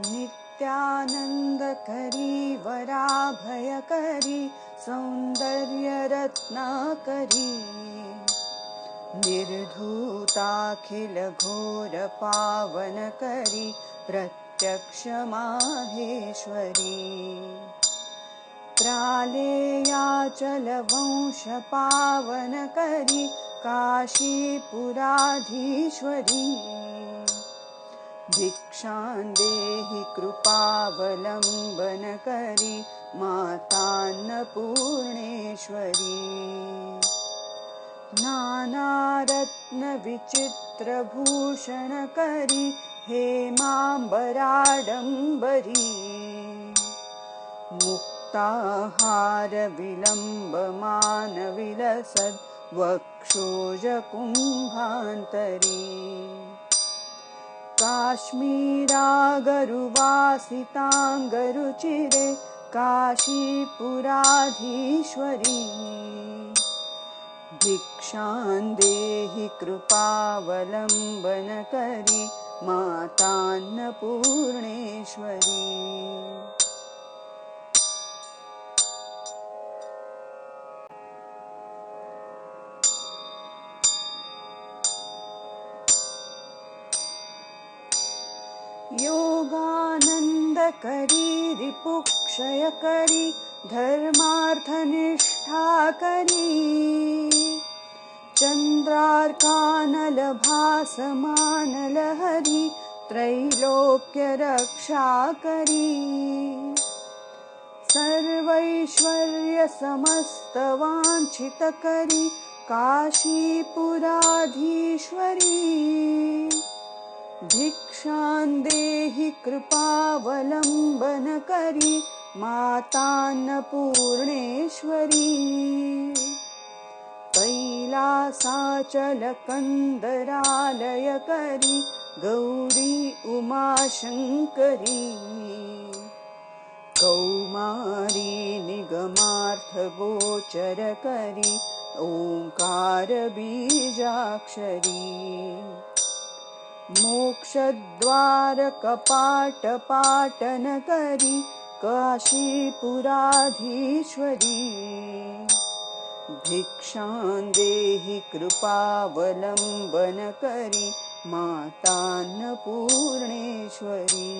नित्यानन्दकरी वराभयकरी सौन्दर्यरत्नाकरी। निर्धूताखिलघोरपावनकरी प्रत्यक्षमाहेश्वरी। प्रालेयाचलवंशपावनकरी काशीपुराधीश्वरी भिक्षां देहि कृपावलम्बनकरी मातान्नपूर्णेश्वरी। नानारत्नविचित्रभूषणकरी हेमाम्बराडम्बरी। मुक्ताहारविलम्बमानविलसद्वक्षोजकुम्भान्तरी काश्मीरागरुवासिताङ्गरुचिरे काशीपुराधीश्वरी। भिक्षां देहि कृपावलम्बनकरी मातान्नपूर्णेश्वरी योगानन्दकरी रिपुक्षयकरी धर्मार्थनिष्ठाकरी चन्द्रार्कानलभासमानलहरी त्रैलोक्यरक्षाकरी सर्वैश्वर्यसमस्तवाञ्छितकरी काशीपुराधीश्वरी भिक्षां देहि कृपावलम्बनकरी मातान्नपूर्णेश्वरी। कैलासाचलकन्दरालयकरी गौरी उमाशङ्करी। कौमारी निगमार्थगोचरकरी ओङ्कारबीजाक्षरी मोक्षद्वारकपाटपाटनकरी काशीपुराधीश्वरी। भिक्षां देहि कृपावलम्बनकरी मातान्नपूर्णेश्वरी